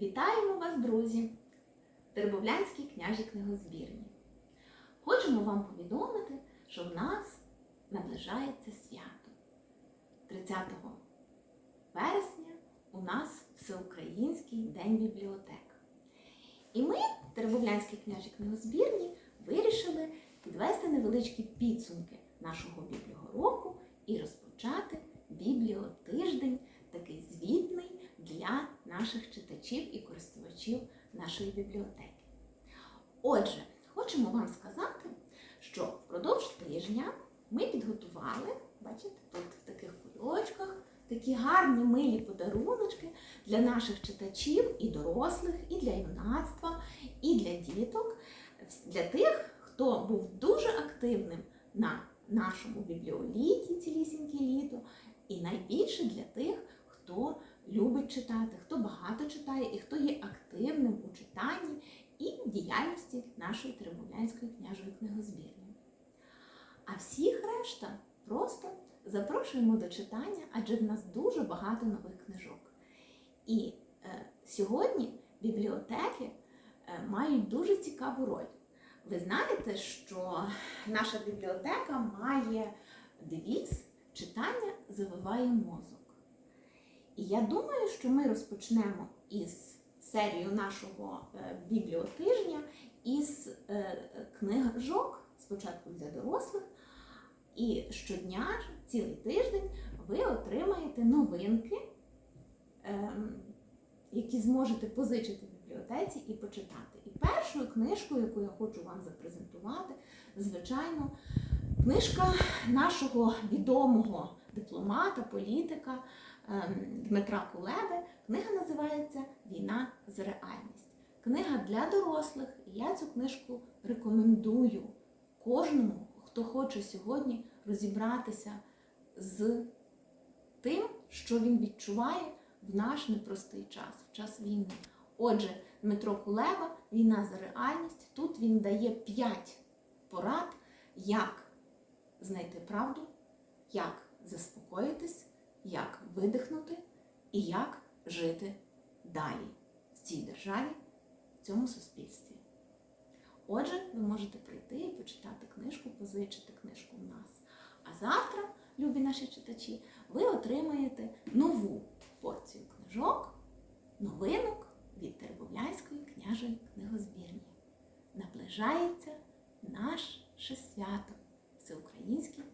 Вітаємо вас, друзі! в княжій книгозбірні. Хочемо вам повідомити, що в нас наближається свято. 30 вересня у нас Всеукраїнський день бібліотек. І ми, в княжій книгозбірні, вирішили підвести невеличкі підсумки нашого бібліороку і розпочати бібліотиждень, наших читачів і користувачів нашої бібліотеки. Отже, хочемо вам сказати, що впродовж тижня ми підготували, бачите, тут в таких кульочках, такі гарні милі подаруночки для наших читачів і дорослих, і для юнацтва, і для діток, для тих, хто був дуже активним на нашому бібліоліті цілісіньке літо, і найбільше для тих, хто любить читати, хто багато читає і хто є активним у читанні і діяльності нашої Теребовлянської княжої книгозбірні. А всіх решта просто запрошуємо до читання, адже в нас дуже багато нових книжок. І е, сьогодні бібліотеки е, мають дуже цікаву роль. Ви знаєте, що наша бібліотека має девіз читання завиває мозок. І я думаю, що ми розпочнемо із серію нашого е, бібліотижня із е, книжок, спочатку для дорослих. І щодня, цілий тиждень, ви отримаєте новинки, ем, які зможете позичити в бібліотеці і почитати. І першою книжкою, яку я хочу вам запрезентувати, звичайно, книжка нашого відомого дипломата, політика ем, Дмитра Кулеби. Книга називається Війна з реальність. Книга для дорослих. Я цю книжку рекомендую кожному, хто хоче сьогодні розібратися з тим, що він відчуває в наш непростий час, в час війни. Отже, Дмитро Кулеба, Війна за реальність. Тут він дає 5 порад, як знайти правду, як заспокоїтись, як видихнути і як жити далі в цій державі, в цьому суспільстві. Отже, ви можете прийти і почитати книжку, позичити книжку у нас. А завтра, любі наші читачі, ви отримаєте нову порцію книжок, новинок від Тербовлянської княжої книгозбірні. Наближається наше свято Всеукраїнський день